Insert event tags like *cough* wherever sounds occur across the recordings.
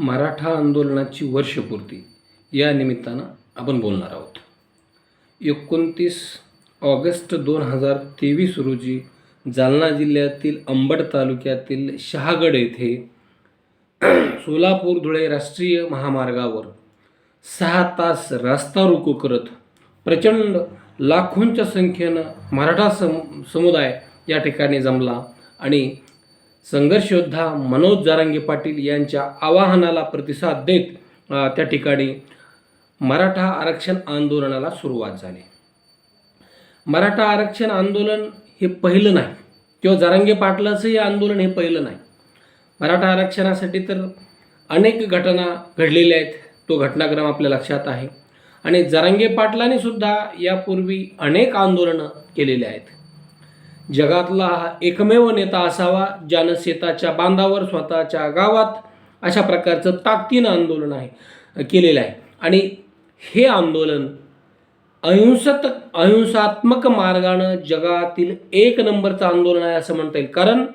मराठा आंदोलनाची वर्षपूर्ती. या निमित्तानं आपण बोलणार आहोत. एकोणतीस ऑगस्ट दोन हजार तेवीस रोजी जालना जिल्ह्यातील अंबड तालुक्यातील शहागड येथे सोलापूर धुळे राष्ट्रीय महामार्गावर सहा तास रास्ता रोको करत प्रचंड लाखोंच्या संख्येनं मराठा सम समुदाय या ठिकाणी जमला आणि संघर्षोद्धा मनोज जारांगे पाटील यांच्या आवाहनाला प्रतिसाद देत त्या ठिकाणी मराठा आरक्षण आंदोलनाला सुरुवात झाली. मराठा आरक्षण आंदोलन हे पहिलं नाही. किंवा जारांगे पाटलाचं हे आंदोलन हे पहिलं नाही. मराठा आरक्षणासाठी तर अनेक घटना घडलेल्या आहेत. तो घटनाक्रम आपल्या लक्षात आहे. आणि जरांगे पाटलांनी सुद्धा यापूर्वी अनेक आंदोलनं केलेली आहेत. जगातला हा एकमेव नेता असावा ज्यानं शेताच्या बांधावर स्वतःच्या गावात अशा प्रकारचं ताकदीनं आंदोलन आहे केलेलं आहे. आणि हे आंदोलन अहिंसत अहिंसात्मक मार्गानं जगातील एक नंबरचं आंदोलन आहे असं म्हणता येईल. कारण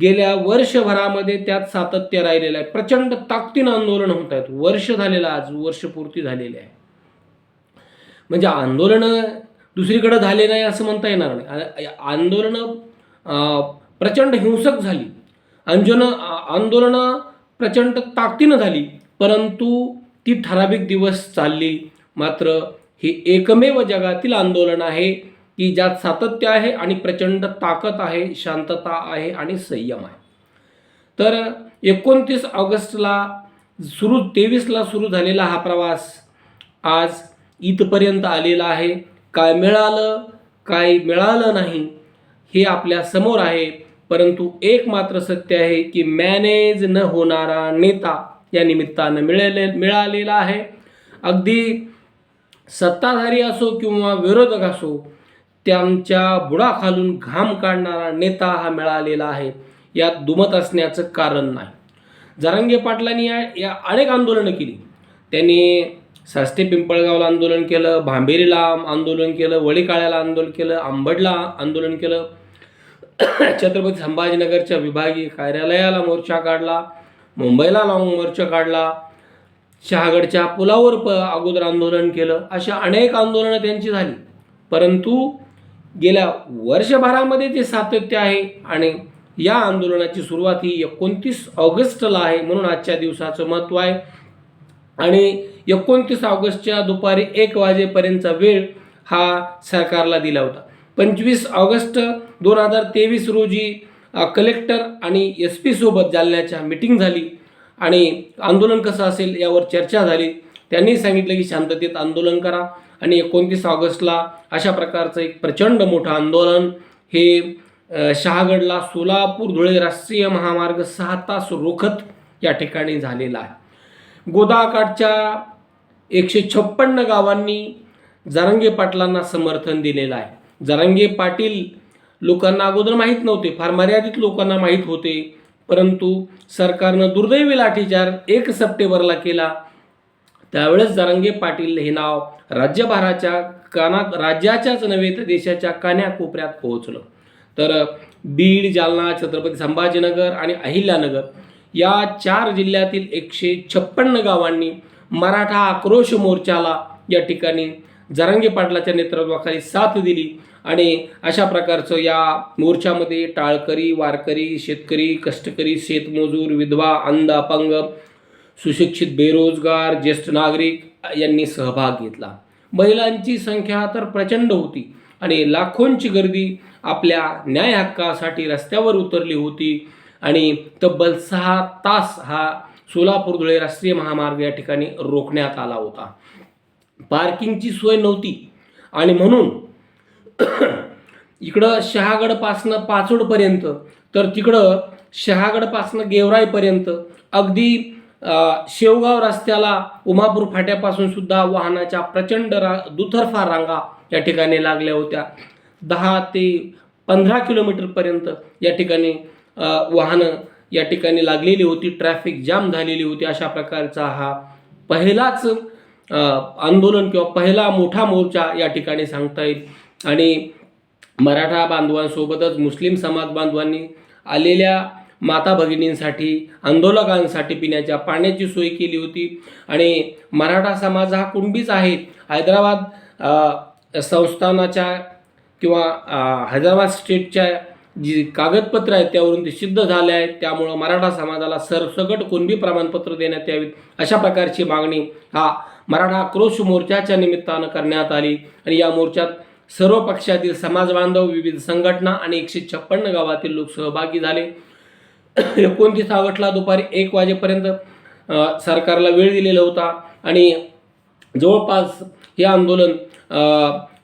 गेल्या वर्षभरामध्ये त्यात सातत्य राहिलेलं आहे. प्रचंड ताकदीनं आंदोलन होत आहेत. वर्ष झालेलं आज वर्षपूर्ती झालेली आहे. म्हणजे आंदोलनं दुसरीकडं झाले नाही असं म्हणता येणार नाही. आंदोलनं प्रचंड हिंसक झाली. अंजन आंदोलनं प्रचंड ताकदीनं झाली परंतु ती ठराविक दिवस चालली. मात्र हे एकमेव जगातील आंदोलन आहे की ज्यात सातत्य आहे आणि प्रचंड ताकद आहे शांतता आहे आणि संयम आहे. तर एकोणतीस ऑगस्टला सुरू तेवीसला सुरू झालेला हा प्रवास आज इथपर्यंत आलेला आहे. काय मिळालं काय मिळालं नाही हे आपल्यासमोर आहे. परंतु एक मात्र सत्य आहे की मॅनेज न होणारा नेता या निमित्तानं मिळाले मिळालेला आहे. अगदी सत्ताधारी असो किंवा विरोधक असो त्यांच्या बुडाखालून घाम काढणारा नेता हा मिळालेला आहे. यात दुमत असण्याचं कारण नाही. जरांगे पाटलांनी या या अनेक आंदोलनं केली. त्यांनी सास्ते पिंपळगावला आंदोलन केलं भांबेरीला आंदोलन केलं वळीकाळ्याला आंदोलन केलं आंबडला आंदोलन केलं. *coughs* छत्रपती संभाजीनगरच्या विभागीय कार्यालयाला मोर्चा काढला मुंबईला लावून मोर्चा काढला. शहागडच्या पुलावर प अगोदर आंदोलन केलं. अशा अनेक आंदोलनं त्यांची झाली. परंतु गेल्या वर्षभरामध्ये जे सातत्य आहे आणि या आंदोलनाची सुरुवात ही एकोणतीस ऑगस्टला आहे म्हणून आजच्या दिवसाचं महत्त्व आहे. आणि एकोणतीस ऑगस्टच्या दुपारी एक वाजेपर्यंतचा वेळ हा सरकारला दिला होता. पंचवीस ऑगस्ट दोन हजार तेवीस रोजी कलेक्टर आणि एस पीसोबत जालन्याच्या मिटिंग झाली आणि आंदोलन कसं असेल यावर चर्चा झाली. त्यांनी सांगितलं की शांततेत आंदोलन करा आणि एकोणतीस ऑगस्टला अशा प्रकारचं एक प्रचंड मोठं आंदोलन हे शहागडला सोलापूर धुळे राष्ट्रीय महामार्ग सहा तास रोखत या ठिकाणी झालेला आहे. गोदाकाठच्या एकशे छप्पन्न गावांनी जारंगे पाटलांना समर्थन दिलेलं आहे. जारंगे पाटील लोकांना अगोदर माहीत नव्हते फार मर्यादित लोकांना माहीत होते परंतु सरकारनं दुर्दैवी लाठीचार एक सप्टेंबरला केला. त्यावेळेस जारंगे पाटील हे नाव राज्यभराच्या काना राज्याच्याच नव्हे तर देशाच्या कान्याकोपऱ्यात पोहोचलं. तर बीड जालना छत्रपती संभाजीनगर आणि अहिल्यानगर या चार जिल्ह्यातील एकशे छप्पन्न गावांनी मराठा आक्रोश मोर्चाला या ठिकाणी जरांगे पाटलाच्या नेतृत्वाखाली साथ दिली आणि अशा प्रकारचं या मोर्चामध्ये टाळकरी वारकरी शेतकरी कष्टकरी शेतमजूर विधवा अंध अपंग सुशिक्षित बेरोजगार ज्येष्ठ नागरिक यांनी सहभाग घेतला. महिलांची संख्या तर प्रचंड होती आणि लाखोंची गर्दी आपल्या न्याय हक्कासाठी रस्त्यावर उतरली होती. आणि तब्बल सहा तास हा सोलापूर धुळे राष्ट्रीय महामार्ग या ठिकाणी रोखण्यात आला होता. पार्किंगची सोय नव्हती. आणि म्हणून इकडं शहागडपासनं पाचोडपर्यंत तर तिकडं शहागडपासनं गेवराईपर्यंत अगदी शेवगाव रस्त्याला उमापूर फाट्यापासून सुद्धा वाहनाच्या प्रचंड रा दुतर्फा रांगा या ठिकाणी लागल्या होत्या. दहा ते पंधरा किलोमीटरपर्यंत या ठिकाणी वाहनं या ठिकाणी लागलेली होती ट्रॅफिक जाम झालेली होती. अशा प्रकारचा हा पहिलाच आंदोलन किंवा पहिला मोठा मोर्चा या ठिकाणी सांगता येईल. आणि मराठा बांधवांसोबतच मुस्लिम समाज बांधवांनी आलेल्या माता भगिनींसाठी आंदोलकांसाठी पिण्याच्या पाण्याची सोय केली होती. आणि मराठा समाज हा कुणबीच आहे. हैदराबाद संस्थानाच्या किंवा हैदराबाद स्टेटच्या जी कागदपत्र आहेत त्यावरून ते सिद्ध झाले आहेत. त्यामुळं मराठा समाजाला सरसकट कुणबी प्रमाणपत्र देण्यात यावीत अशा प्रकारची मागणी हा मराठा आक्रोश मोर्चाच्या निमित्तानं करण्यात आली. आणि या मोर्चात सर्व पक्षातील समाजबांधव विविध संघटना आणि एकशे छप्पन्न गावातील लोक सहभागी झाले. एकोणतीस ऑगस्टला दुपारी एक वाजेपर्यंत सरकारला वेळ दिलेला होता. आणि जवळपास हे आंदोलन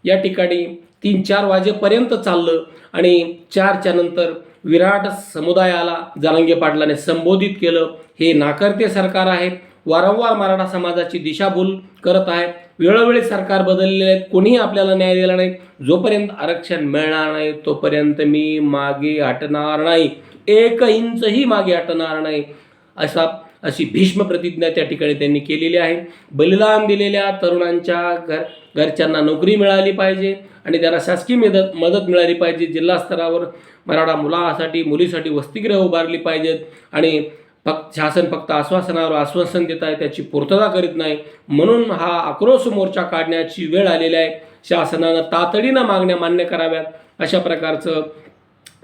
या ठिकाणी तीन चार वाजेपर्यंत चाललं आणि चारच्या नंतर विराट समुदायाला जरांगे पाटलाने संबोधित केलं. हे नाकर्ते सरकार आहे. वारंवार मराठा समाजाची दिशाभूल करत आहे. वेळोवेळी सरकार बदललेले आहेत. कोणीही आपल्याला न्याय दिला नाही. जोपर्यंत आरक्षण मिळणार नाही तोपर्यंत मी मागे हटणार नाही. एक इंचही मागे हटणार नाही. असा अशी भीष्म प्रतिज्ञा त्या ठिकाणी त्यांनी केलेली आहे. बलिदान दिलेल्या तरुणांच्या घर घरच्यांना नोकरी मिळाली पाहिजे आणि त्यांना शासकीय मदत मदत मिळाली पाहिजे. जिल्हा स्तरावर मराठा मुलासाठी मुलीसाठी वसतिगृह उभारली पाहिजेत आणि फक्त शासन फक्त आश्वासनावर आश्वासन देत आहे त्याची पूर्तता करीत नाही. म्हणून हा आक्रोश मोर्चा काढण्याची वेळ आलेली आहे. शासनानं तातडीनं मागण्या मान्य कराव्यात. अशा प्रकारचं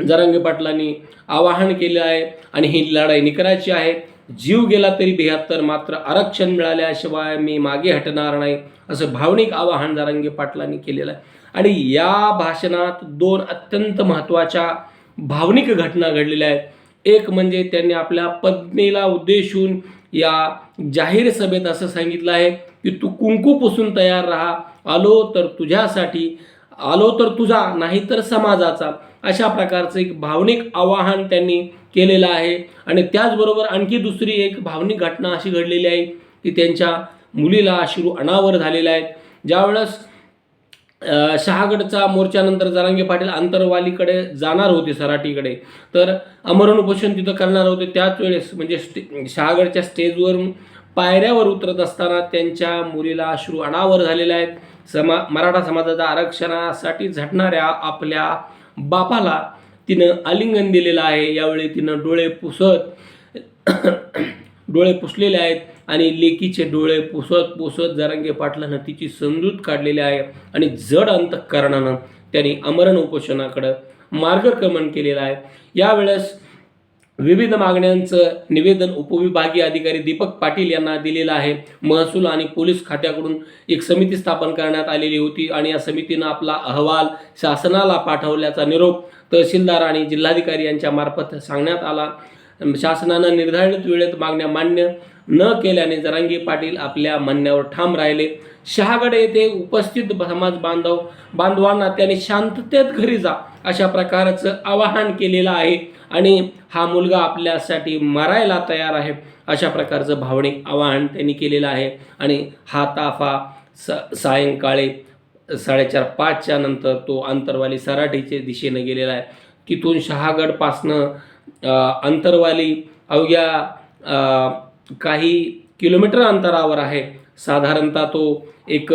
जरांगे पाटलांनी आवाहन केलं आहे आणि ही लढाई निकरायची आहे. जीव गेला तरी बेहत्तर मात्र आरक्षण मिळाल्याशिवाय मी मागे हटणार नाही असं भावनिक आवाहन जरांगे पाटलांनी केलेलं आहे. आणि या भाषणात दोन अत्यंत महत्त्वाच्या भावनिक घटना घडलेल्या आहेत. एक म्हणजे त्यांनी आपल्या पत्नीला उद्देशून या जाहीर सभेत असं सांगितलं आहे की तू कुंकू पुसून तयार राहा. आलो तर तुझ्यासाठी आलो तर तुझा नाही तर समाजाचा अशा प्रकारचं एक भावनिक आवाहन त्यांनी केलेलं आहे. आणि त्याचबरोबर आणखी दुसरी एक भावनिक घटना अशी घडलेली आहे की त्यांच्या मुलीला अश्रू अनावर झालेल्या आहेत. ज्यावेळेस शहागडचा मोर्चानंतर जरांगे पाटील आंतरवालीकडे जाणार होते सराटीकडे तर अमरण उपोषण तिथं करणार होते. त्याच वेळेस म्हणजे स्टे शहागडच्या स्टेजवरून पायऱ्यावर उतरत असताना त्यांच्या मुलीला अश्रू अनावर झालेला आहेत. समा मराठा समाजाच्या आरक्षणासाठी झटणाऱ्या आपल्या बापाला तिनं आलिंगन दिलेलं आहे. यावेळी तिनं डोळे पुसत *coughs* डोळे पुसलेले आहेत आणि लेकीचे डोळे पुसत पुसत जरंगे पाटलानं तिची समजूत काढलेली आहे आणि जड अंतःकरणानं त्यांनी अमरण उपोषणाकडं मार्गक्रमण केलेलं आहे. यावेळेस विविध मागण्यांचं निवेदन उपविभागीय अधिकारी दीपक पाटील यांना दिलेलं आहे. महसूल आणि पोलीस खात्याकडून एक समिती स्थापन करण्यात आलेली होती आणि या समितीनं आपला अहवाल शासनाला पाठवल्याचा निरोप तहसीलदार आणि जिल्हाधिकारी यांच्या मार्फत सांगण्यात आला. शासनानं निर्धारित वेळेत मागण्या मान्य न केल्याने जरांगी पाटील आपल्या म्हणण्यावर ठाम राहिले. शहागड येथे उपस्थित समाज बांधव बांधवांना त्याने शांततेत घरी जा अशा प्रकारचं आवाहन केलेलं आहे. आणि हा मुलगा आपल्यासाठी मरायला तयार आहे अशा प्रकारचं भावनिक आवाहन त्यांनी केलेलं आहे. आणि हा ताफा स सायंकाळी साडेचार पाचच्या नंतर तो अंतरवाली सराठीच्या दिशेने गेलेला आहे. तिथून शहागडपासनं अंतरवाली अवघ्या काही किलोमीटर अंतरावर आहे. साधारणतः तो एक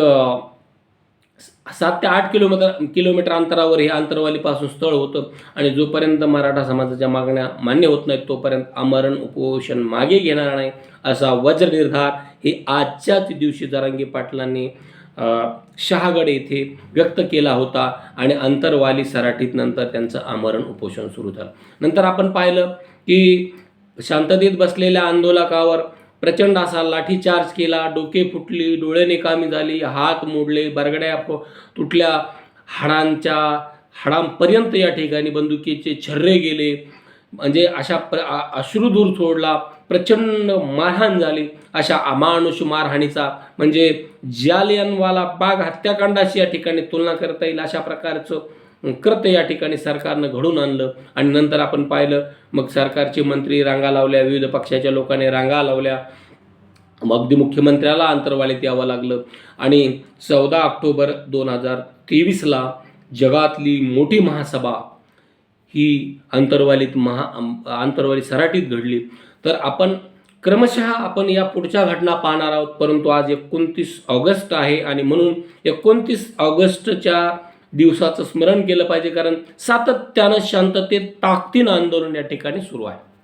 सात ते आठ किलोमीटर किलोमीटर अंतरावर हे अंतरवालीपासून स्थळ होतं आणि जोपर्यंत मराठा समाजाच्या मागण्या मान्य होत नाहीत तोपर्यंत आमरण उपोषण मागे घेणार नाही असा वज्रनिर्धार हे आजच्याच दिवशी जरांगी पाटलांनी शहागड येथे व्यक्त केला होता आणि अंतरवाली सराठीत नंतर त्यांचं आमरण उपोषण सुरू झालं. नंतर आपण पाहिलं की शांततेत बसलेल्या आंदोलकावर प्रचंड असा लाठीचार्ज केला डोके फुटली डोळे निकामी झाली हात मोडले बरगड्या तुटल्या हाडांच्या हाडांपर्यंत या ठिकाणी बंदुकीचे छर्रे गेले. म्हणजे अशा प्र अश्रुधूर सोडला प्रचंड मारहाण झाली. अशा अमानुष मारहाणीचा म्हणजे जालियनवाला बाग हत्याकांडाशी या ठिकाणी तुलना करता येईल अशा प्रकारचं कृत्य या ठिकाणी सरकारनं घडून आणलं आणि नंतर आपण पाहिलं मग सरकारचे मंत्री रांगा लावल्या विविध पक्षाच्या लोकांनी रांगा लावल्या. मग अगदी मुख्यमंत्र्याला अंतरवालीत यावं लागलं. आणि चौदा ऑक्टोबर दोन हजार तेवीसला जगातली मोठी महासभा ही अंतरवालीत महा आंतरवाली सराटीत घडली. तर आपण क्रमशः आपण या पुढच्या घटना पाहणार आहोत. परंतु आज एकोणतीस ऑगस्ट आहे आणि म्हणून एकोणतीस ऑगस्टच्या दिवसाचं स्मरण केलं पाहिजे कारण सातत्यानं शांततेत ताकदीनं आंदोलन या ठिकाणी सुरू आहे.